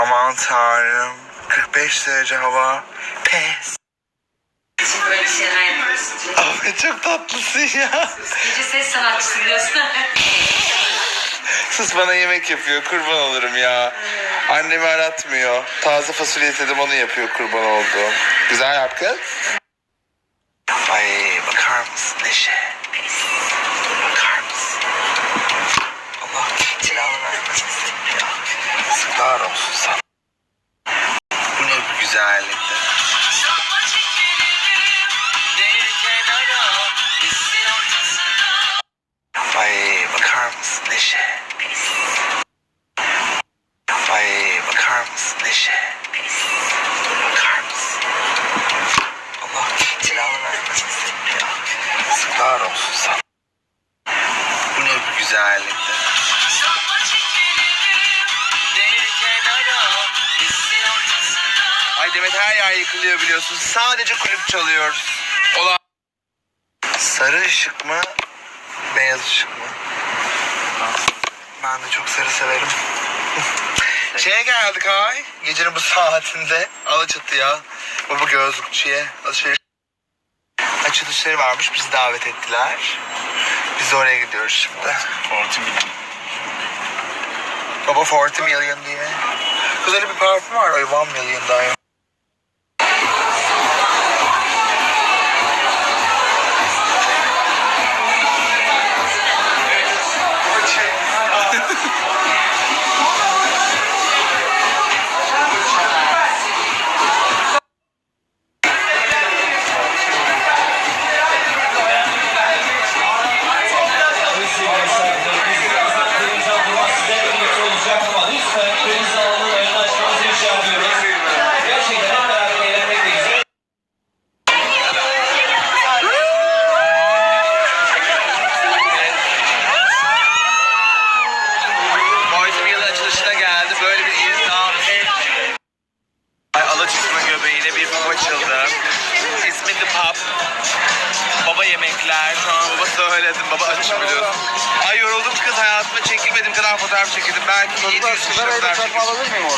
Aman tanrım. 45 derece hava. Pes. Böyle şeyler yapıyorsun. Abi çok tatlısın ya. Gece ses sanatçısı biliyorsun. Sus bana yemek yapıyor. Kurban olurum ya. Annemi aratmıyor. Taze fasulye istedim onu yapıyor kurban olduğum. Güzel yap kız. Ay bakar mısın Neşe? Yazıklar olsun sana. Bu ne bu güzellikte? Ay bakar mısın Neşe? Ay bakar mısın Neşe? Bakar mısın? Allah cilalı vermesin ya. Yazıklar olsun sana. Bu ne bu güzellikte? Ay Demet her yer yıkılıyor biliyorsun. Sadece kulüp çalıyoruz. Ola Sarı ışık mı? Beyaz ışık mı? Ben de çok sarı severim. Şeye geldik ay. Gecenin bu saatinde Alaçatı'ya. Baba gözlükçüye. Alışveriş. Açılışları varmış. Bizi davet ettiler. Biz de oraya gidiyoruz şimdi. 40 milyon. Baba 40 milyon diye. Öyle bir parfüm var. Ay 1 milyon daha Pub. Baba yemekler. Şu an baba söyledim. Baba açım biliyorsun. Ay yoruldum kız hayatımda çekilmediğim kadar fotoğraf çekildim. Belki 700 kişi fotoğraf çekildim.